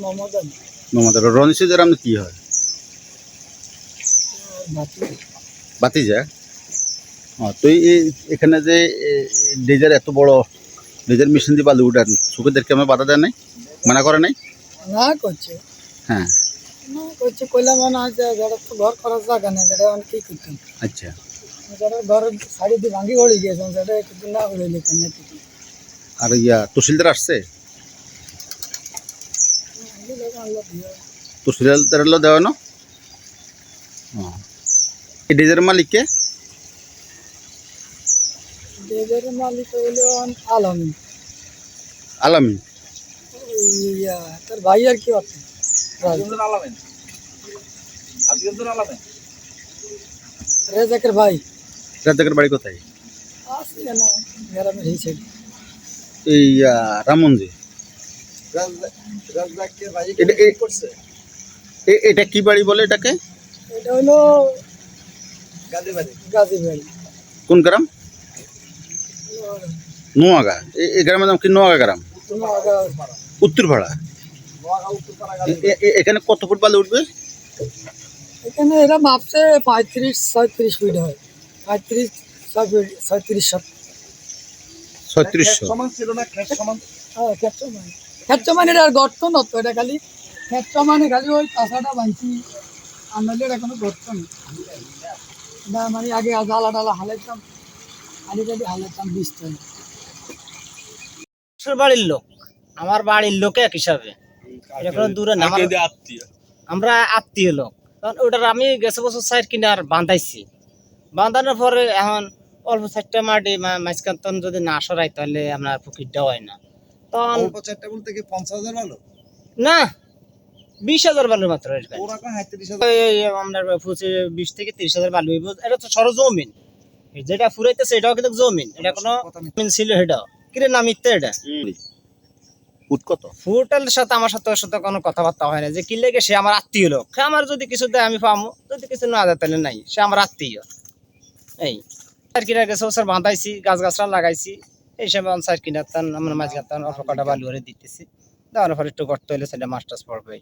মোহাম্মদ আলী আপনি কি হয়? বাতিজা? ও তো এখানে যে ডেজার এত বড় ডেজার মেশিন দিয়ে বালু উঠান সুখেদেরকে আমার বাধা দেয় নাই? মানা করে নাই? না করছে। হ্যাঁ। না করছে কইলাম মনে হয় যারা তো ঘর করার জায়গা নেই যেটা আমি কি করতাম? আচ্ছা। যারা ঘর সাইডে দিয়ে ভাঙি গড়ে গিয়েছেন সেটা একটু না না। আর ইয়া তহসিলদার আসছে? তহসিলদার দেওয়া না? এই ডেজার মালিককে ডেজের মালিক আলমী। আলামি? ইয়া তোর ভাই আর কি আছে। রেজাকের ভাই। রাজাকের বাড়ি কোথায়? আছে কেন গ্রামের এই সাইড। এই এটা কি বাড়ি বলে এটাকে? এটা হলো কোন গ্রাম? নোয়াগা। এই গ্রামের নাম কি নোয়াগা গ্রাম? উত্তরপাড়া এখানে কত ফুট বালু উঠবে? এখানে এরা মাপছে পঁয়ত্রিশ ছয়ত্রিশ ফিট হয়। পঁয়ত্রিশ ছয় ফিট ছয়ত্রিশ সাত। ছত্রিশশো হ্যাঁ মানে ক্ষেত্র মানে এটা গর্ত নত এটা খালি ক্ষেত্র মানে খালি ওই কাঁচাটা বাঁধছি আনলে এটা কোনো গর্ত নেই। এটা মানে আগে জ্বালা টালা হালাইতাম আলি হালাইতাম বীজটা বাড়ির লোক আমার বাড়ির লোক এক হিসাবে। এটা কোনো দূরে না আমরা আত্মীয় লোক। কারণ ওটার আমি গেছে বছর সাইড কিনে আর বাঁধাইছি। বাঁধানোর পরে এখন অল্প চারটা মাটি মাঝখান তখন যদি না সরাই তাহলে আপনার পুকুরটা হয় না। তখন না বিশ হাজার বালুর মাত্র এর কাছে। এই- এই পঁচিশ বিশ থেকে তিরিশ হাজার বালু হইব। এটা তো সর জমিন যেটা ফুরাইতেছে এটাও কিন্তু জমিন। এটা কোনো জমিন ছিল এটা কিরে নামিতে এটা? ফুট কত? ফুটালের সাথে আমার সাথে ওর সাথে কোনো কথাবার্তা হয় না। যে কি লেগে সে আমার আত্মীয় লোক। সে আমার যদি কিছু দেয় আমি পাবো যদি কিছু না দেয় তাহলে নাই। সে আমার আত্মীয়। এই। আর কিনা গেছে ওসর বাঁধাইছি গাছ গাছরা লাগাইছি। এই সময় অন কিনা তান আমরা মাছ তান অল্প কটা বালু করে দিতেছি। দেওয়ার পরে একটু গর্ত হলে সেটা মাছ টাছ পড়বে